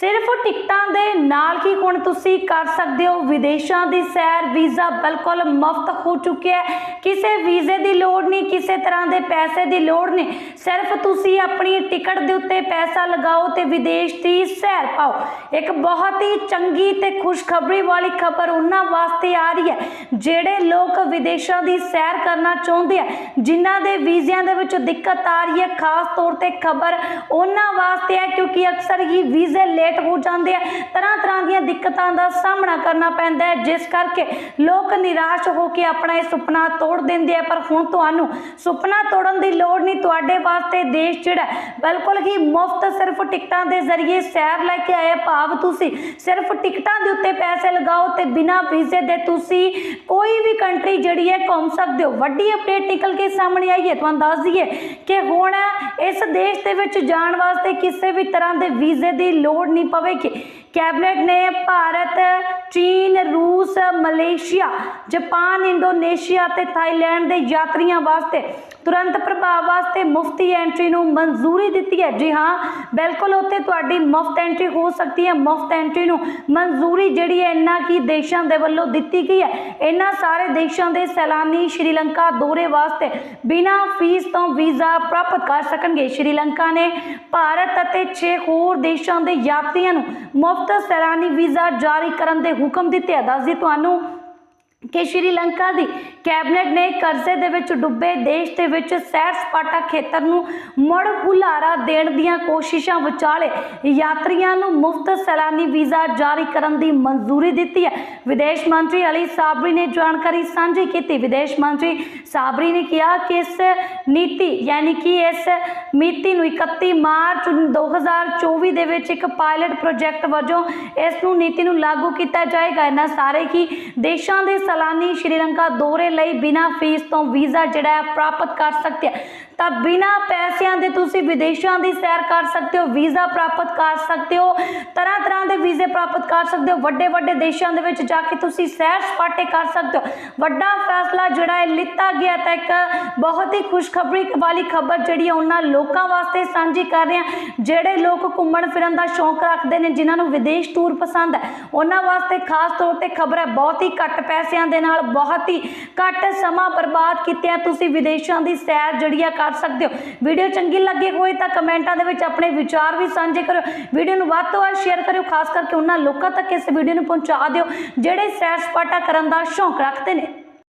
ਸਿਰਫ ਟਿਕਟਾਂ ਦੇ ਨਾਲ ਹੀ ਹੁਣ ਤੁਸੀਂ ਕਰ ਸਕਦੇ ਹੋ। ਵਿਦੇਸ਼ਾਂ ਦੀ ਸੈਰ ਵੀਜ਼ਾ ਬਿਲਕੁਲ ਮੁਫਤ ਹੋ ਚੁੱਕਿਆ ਹੈ। ਕਿਸੇ ਵੀਜ਼ੇ ਦੀ ਲੋੜ ਨਹੀਂ, ਕਿਸੇ ਤਰ੍ਹਾਂ ਦੇ ਪੈਸੇ ਦੀ ਲੋੜ ਨਹੀਂ। ਸਿਰਫ ਤੁਸੀਂ ਆਪਣੀ ਟਿਕਟ ਦੇ ਉੱਤੇ ਪੈਸਾ ਲਗਾਓ ਤੇ ਵਿਦੇਸ਼ ਦੀ ਸੈਰ ਪਾਓ। ਇੱਕ ਬਹੁਤ ਹੀ ਚੰਗੀ ਤੇ ਖੁਸ਼ਖਬਰੀ ਵਾਲੀ ਖਬਰ ਉਹਨਾਂ ਵਾਸਤੇ ਆ ਰਹੀ ਹੈ, ਜਿਹੜੇ ਲੋਕ ਵਿਦੇਸ਼ਾਂ ਦੀ ਸੈਰ ਕਰਨਾ ਚਾਹੁੰਦੇ ਆ, ਜਿਨ੍ਹਾਂ ਦੇ ਵੀਜ਼ਿਆਂ ਦੇ ਵਿੱਚ ਦਿੱਕਤ ਆ ਰਹੀ ਹੈ। ਖਾਸ ਤੌਰ ਤੇ ਖਬਰ ਉਹਨਾਂ ਵਾਸਤੇ ਹੈ, ਕਿਉਂਕਿ ਅਕਸਰ ਹੀ ਵੀਜ਼ੇ ਲੇਟ ਹੋ ਜਾਂਦੇ ਆ। ਤਰ੍ਹਾਂ ਤਰ੍ਹਾਂ ਦੀਆਂ ਦਿੱਕਤਾਂ ਦਾ ਸਾਹਮਣਾ ਕਰਨਾ ਪੈਂਦਾ ਹੈ। ਜਿਸ ਕਰਕੇ ਲੋਕ ਨਿਰਾਸ਼ ਹੋ ਕੇ ਆਪਣਾ ਇਹ ਸੁਪਨਾ ਤੋੜ ਦਿੰਦੇ ਆ। ਪਰ ਹੁਣ ਤੁਹਾਨੂੰ ਸੁਪਨਾ ਤੋੜਨ ਦੀ ਲੋੜ ਨਹੀਂ। ਤੁਹਾਡੇ ਵਾਸਤੇ ਦੇਸ਼ ਜਿਹੜਾ ਬਿਲਕੁਲ ਹੀ ਮੁਫਤ ਸਿਰਫ ਟਿਕਟਾਂ ਦੇ ਜ਼ਰੀਏ ਸੈਰ ਲੈ ਕੇ ਆਏ ਭਾਵ ਤੁਸੀਂ ਸਿਰਫ ਟਿਕਟਾਂ ਦੇ ਉੱਤੇ ਪੈਸੇ ਲਗਾਓ ਤੇ ਬਿਨਾਂ ਵੀਜ਼ੇ ਦੇ ਤੁਸੀਂ ਕੋਈ ਵੀ ਕੰਟਰੀ ਜਿਹੜੀ ਹੈ, ਘੁੰਮ ਸਕਦੇ ਹੋ। ਵੱਡੀ ਅਪਡੇਟ ਨਿਕਲ ਕੇ ਸਾਹਮਣੇ ਆਈ ਹੈ। ਤੁਹਾਨੂੰ ਦੱਸ ਦਈਏ ਕਿ ਹੁਣ ਇਸ ਦੇਸ਼ ਦੇ ਵਿੱਚ ਜਾਣ ਵਾਸਤੇ ਕਿਸੇ ਵੀ ਤਰ੍ਹਾਂ ਦੇ ਵੀਜ਼ੇ ਦੀ ਲੋੜ ਨਹੀਂ। ਪਵੇਗੀ। ਕੈਬਨਿਟ ਨੇ ਭਾਰਤ ਚੀਨ, ਰੂਸ, ਮਲੇਸ਼ੀਆ, ਜਾਪਾਨ, ਇੰਡੋਨੇਸ਼ੀਆ ਤੇ ਥਾਈਲੈਂਡ ਦੇ ਯਾਤਰੀਆਂ ਵਾਸਤੇ ਤੁਰੰਤ ਪ੍ਰਭਾਵ ਵਾਸਤੇ ਮੁਫਤੀ ਐਂਟਰੀ ਨੂੰ ਮਨਜ਼ੂਰੀ ਦਿੱਤੀ ਹੈ। ਜੀ ਹਾਂ, ਬਿਲਕੁਲ ਉੱਥੇ ਤੁਹਾਡੀ ਮੁਫਤ ਐਂਟਰੀ ਹੋ ਸਕਦੀ ਹੈ। ਮੁਫਤ ਐਂਟਰੀ ਨੂੰ ਮਨਜ਼ੂਰੀ ਜਿਹੜੀ ਹੈ ਇੰਨਾ ਕੀ ਦੇਸ਼ਾਂ ਦੇ ਵੱਲੋਂ ਦਿੱਤੀ ਗਈ ਹੈ। ਇਹਨਾਂ ਸਾਰੇ ਦੇਸ਼ਾਂ ਦੇ ਸੈਲਾਨੀ ਸ਼੍ਰੀਲੰਕਾ ਦੌਰੇ ਵਾਸਤੇ ਬਿਨਾਂ ਫੀਸ ਤੋਂ ਵੀਜ਼ਾ ਪ੍ਰਾਪਤ ਕਰ ਸਕਣਗੇ। ਸ਼੍ਰੀਲੰਕਾ ਨੇ ਭਾਰਤ ਅਤੇ 6 ਹੋਰ ਦੇਸ਼ਾਂ ਦੇ ਯਾਤਰੀਆਂ ਨੂੰ ਮੁਫਤ ਸੈਲਾਨੀ ਵੀਜ਼ਾ ਜਾਰੀ ਕਰਨ ਦੇ ਹੁਕਮ ਦਿੱਤੇ ਆ। ਦੱਸਦੀ ਤੁਹਾਨੂੰ ਕਿ ਸ਼੍ਰੀਲੰਕਾ ਦੀ ਕੈਬਨਿਟ ਨੇ ਕਰਜ਼ੇ ਦੇ ਵਿੱਚ ਡੁੱਬੇ ਦੇਸ਼ ਦੇ ਵਿੱਚ ਸੈਰ ਸਪਾਟਾ ਖੇਤਰ ਨੂੰ ਮੁੜ ਹੁਲਾਰਾ ਦੇਣ ਦੀਆਂ ਕੋਸ਼ਿਸ਼ਾਂ ਵਿਚਾਲੇ ਯਾਤਰੀਆਂ ਨੂੰ ਮੁਫਤ ਸੈਲਾਨੀ ਵੀਜ਼ਾ ਜਾਰੀ ਕਰਨ ਦੀ ਮਨਜ਼ੂਰੀ ਦਿੱਤੀ ਹੈ। ਵਿਦੇਸ਼ ਮੰਤਰੀ ਅਲੀ ਸਾਬਰੀ ਨੇ ਜਾਣਕਾਰੀ ਸਾਂਝੀ ਕੀਤੀ। ਵਿਦੇਸ਼ ਮੰਤਰੀ ਸਾਬਰੀ ਨੇ ਕਿਹਾ ਕਿ ਇਸ ਨੀਤੀ, ਯਾਨੀ ਕਿ ਇਸ ਮਿਤੀ ਨੂੰ 31 ਮਾਰਚ 2024 ਦੇ ਵਿੱਚ ਇੱਕ ਪਾਇਲਟ ਪ੍ਰੋਜੈਕਟ ਵਜੋਂ ਇਸ ਨੂੰ ਨੀਤੀ ਨੂੰ ਲਾਗੂ ਕੀਤਾ ਜਾਏਗਾ। ਇਹਨਾਂ ਸਾਰੇ ਹੀ ਦੇਸ਼ਾਂ ਦੇ ਸੈਲਾਨੀ ਸ਼੍ਰੀਲੰਕਾ ਦੌਰੇ ਲਈ ਬਿਨਾਂ ਫੀਸ ਤੋਂ ਵੀਜ਼ਾ ਜਿਹੜਾ ਹੈ, ਪ੍ਰਾਪਤ ਕਰ ਸਕਦੇ ਆ। ਤਾਂ ਬਿਨਾਂ ਪੈਸਿਆਂ ਦੇ ਤੁਸੀਂ ਵਿਦੇਸ਼ਾਂ ਦੀ ਸੈਰ ਕਰ ਸਕਦੇ ਹੋ, ਵੀਜ਼ਾ ਪ੍ਰਾਪਤ ਕਰ ਸਕਦੇ ਹੋ ਤਰ੍ਹਾਂ ਤਰ੍ਹਾਂ ਦੇ ਵੀਜ਼ੇ ਪ੍ਰਾਪਤ ਕਰ ਸਕਦੇ ਹੋ ਵੱਡੇ ਵੱਡੇ ਦੇਸ਼ਾਂ ਦੇ ਵਿੱਚ ਜਾ ਕੇ ਤੁਸੀਂ ਸੈਰ ਸਪਾਟੇ ਕਰ ਸਕਦੇ ਹੋ। ਵੱਡਾ ਫੈਸਲਾ ਜਿਹੜਾ ਹੈ, ਲਿੱਤਾ ਗਿਆ ਤਾਂ ਇੱਕ ਬਹੁਤ ਹੀ ਖੁਸ਼ਖਬਰੀ ਵਾਲੀ ਖਬਰ ਜਿਹੜੀ ਹੈ ਉਹਨਾਂ ਲੋਕਾਂ ਵਾਸਤੇ ਸਾਂਝੀ ਕਰ ਰਹੇ ਹਾਂ ਜਿਹੜੇ ਲੋਕ ਘੁੰਮਣ ਫਿਰਨ ਦਾ ਸ਼ੌਂਕ ਰੱਖਦੇ ਨੇ, ਜਿਨ੍ਹਾਂ ਨੂੰ ਵਿਦੇਸ਼ ਟੂਰ ਪਸੰਦ ਹੈ, ਉਹਨਾਂ ਵਾਸਤੇ ਖਾਸ ਤੌਰ ਤੇ ਖਬਰ ਹੈ, ਬਹੁਤ ਹੀ ਘੱਟ ਪੈਸਿਆਂ ਦੇ ਨਾਲ, ਬਹੁਤ ਹੀ ਘੱਟ ਸਮਾਂ ਬਰਬਾਦ ਕੀਤਿਆਂ ਤੁਸੀਂ ਵਿਦੇਸ਼ਾਂ ਦੀ ਸੈਰ ਜਿਹੜੀ ਆ ਕਰ ਸਕਦੇ ਹੋ। ਵੀਡੀਓ ਚੰਗੀ ਲੱਗੇ ਹੋਏ ਤਾਂ ਕਮੈਂਟਾਂ ਦੇ ਵਿੱਚ ਆਪਣੇ ਵਿਚਾਰ ਵੀ ਸਾਂਝੇ ਕਰੋ ਵੀਡੀਓ ਨੂੰ ਵੱਧ ਤੋਂ ਵੱਧ ਸ਼ੇਅਰ ਕਰਿਓ, ਖਾਸ ਕਰਕੇ ਉਹਨਾਂ ਲੋਕਾਂ ਤੱਕ ਇਸ ਵੀਡੀਓ ਨੂੰ ਪਹੁੰਚਾ ਦਿਓ, ਜਿਹੜੇ ਸੈਰ ਸਪਾਟਾ ਕਰਨ ਦਾ ਸ਼ੌਂਕ ਰੱਖਦੇ ਨੇ।